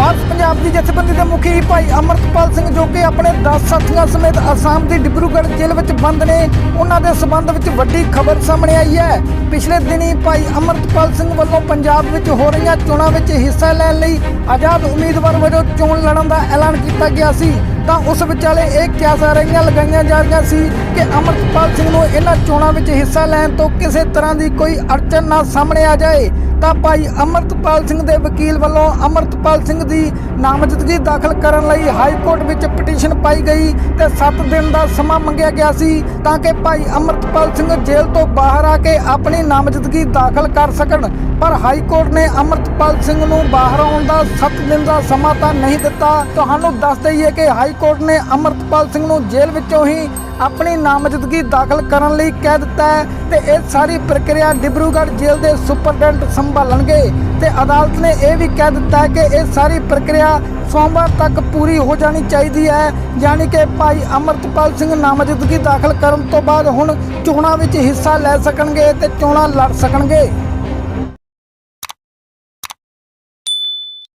ਵਾਸ ਪੰਜਾਬ ਦੀ ਜਥੇਬੰਦੀ ਦੇ ਮੁਖੀ ਭਾਈ ਅਮਰਤਪਾਲ ਸਿੰਘ ਜੋ ਕਿ ਆਪਣੇ 10 ਸਾਥੀਆਂ ਸਮੇਤ ਅਸਾਮ ਦੀ ਡਿਬਰੂਗੜ੍ਹ ਜੇਲ੍ਹ ਵਿੱਚ ਬੰਦ ਨੇ, ਉਹਨਾਂ ਦੇ ਸਬੰਧ ਵਿੱਚ ਵੱਡੀ ਖਬਰ ਸਾਹਮਣੇ ਆਈ ਹੈ। ਪਿਛਲੇ ਦਿਨੀ ਭਾਈ ਅਮਰਤਪਾਲ ਸਿੰਘ ਵੱਲੋਂ ਪੰਜਾਬ ਵਿੱਚ ਹੋ ਰਹੀਆਂ ਚੋਣਾਂ ਵਿੱਚ ਹਿੱਸਾ ਲੈਣ ਲਈ ਆਜ਼ਾਦ ਉਮੀਦਵਾਰ ਵਜੋਂ ਚੋਣ ਲੜਨ ਦਾ ਐਲਾਨ ਕੀਤਾ ਗਿਆ ਸੀ। ਤਾਂ ਉਸ ਵਿਚਾਲੇ ਇਹ ਕਿਆਸਾਂ ਰਹੀਆਂ, ਲਗਾਈਆਂ ਜਾ ਰਹੀਆਂ ਸੀ ਕਿ ਅਮਰਤਪਾਲ ਸਿੰਘ ਨੂੰ ਇਹਨਾਂ ਚੋਣਾਂ ਵਿੱਚ ਹਿੱਸਾ ਲੈਣ ਤੋਂ ਕਿਸੇ ਤਰ੍ਹਾਂ ਦੀ ਕੋਈ ਅੜਚਨ ਨਾ ਸਾਹਮਣੇ ਆ ਜਾਏ। ਤਾਂ ਭਾਈ ਅਮਰਤਪਾਲ ਸਿੰਘ ਦੇ ਵਕੀਲ ਵੱਲੋਂ ਅਮਰਤਪਾਲ ਸਿੰਘ ਦੀ ਨਾਮਜ਼ਦਗੀ ਦਾਖਲ ਕਰਨ ਲਈ ਹਾਈ ਕੋਰਟ ਵਿੱਚ ਪਟੀਸ਼ਨ ਪਾਈ ਗਈ ਤੇ 7 ਦਿਨ ਦਾ ਸਮਾਂ ਮੰਗਿਆ ਗਿਆ ਸੀ ਤਾਂ ਕਿ ਭਾਈ ਅਮਰਤਪਾਲ ਸਿੰਘ ਜੇਲ੍ਹ ਤੋਂ ਬਾਹਰ ਆ ਕੇ ਆਪਣੀ ਨਾਮਜ਼ਦਗੀ ਦਾਖਲ ਕਰ ਸਕਣ। ਪਰ ਹਾਈ ਕੋਰਟ ਨੇ ਅਮਰਤਪਾਲ ਸਿੰਘ ਨੂੰ ਬਾਹਰ ਆਉਣ ਦਾ 7 ਦਿਨ ਦਾ ਸਮਾਂ ਤਾਂ ਨਹੀਂ ਦਿੱਤਾ। ਤੁਹਾਨੂੰ ਦੱਸ ਦਈਏ ਕਿ ਹਾਈ ਕੋਰਟ ਨੇ ਅਮਰਤਪਾਲ ਸਿੰਘ ਨੂੰ ਜੇਲ੍ਹ ਵਿੱਚੋਂ ਹੀ ਆਪਣੀ ਨਾਮਜ਼ਦਗੀ ਦਾਖਲ ਕਰਨ ਲਈ ਕਹਿ ਦਿੱਤਾ ਹੈ ਤੇ ਇਹ ਸਾਰੀ ਪ੍ਰਕਿਰਿਆ ਡਿਬਰੂਗੜ੍ਹ ਜੇਲ੍ਹ ਦੇ ਸੁਪਰਡੈਂਟ ਸੰਭਾਲਣਗੇ ਤੇ ਅਦਾਲਤ ਨੇ ਇਹ ਵੀ ਕਹਿ ਦਿੱਤਾ ਕਿ ਇਹ ਸਾਰੀ ਪ੍ਰਕਿਰਿਆ ਸੋਮਵਾਰ ਤੱਕ ਪੂਰੀ ਹੋ ਜਾਣੀ ਚਾਹੀਦੀ ਹੈ, ਯਾਨੀ ਕਿ ਭਾਈ ਅਮਰਤਪਾਲ ਸਿੰਘ ਨਾਮਜ਼ਦਗੀ ਦਾਖਲ ਕਰਨ ਤੋਂ ਬਾਅਦ ਹੁਣ ਚੋਣਾਂ ਵਿੱਚ ਹਿੱਸਾ ਲੈ ਸਕਣਗੇ ਤੇ ਚੋਣਾਂ ਲੜ ਸਕਣਗੇ।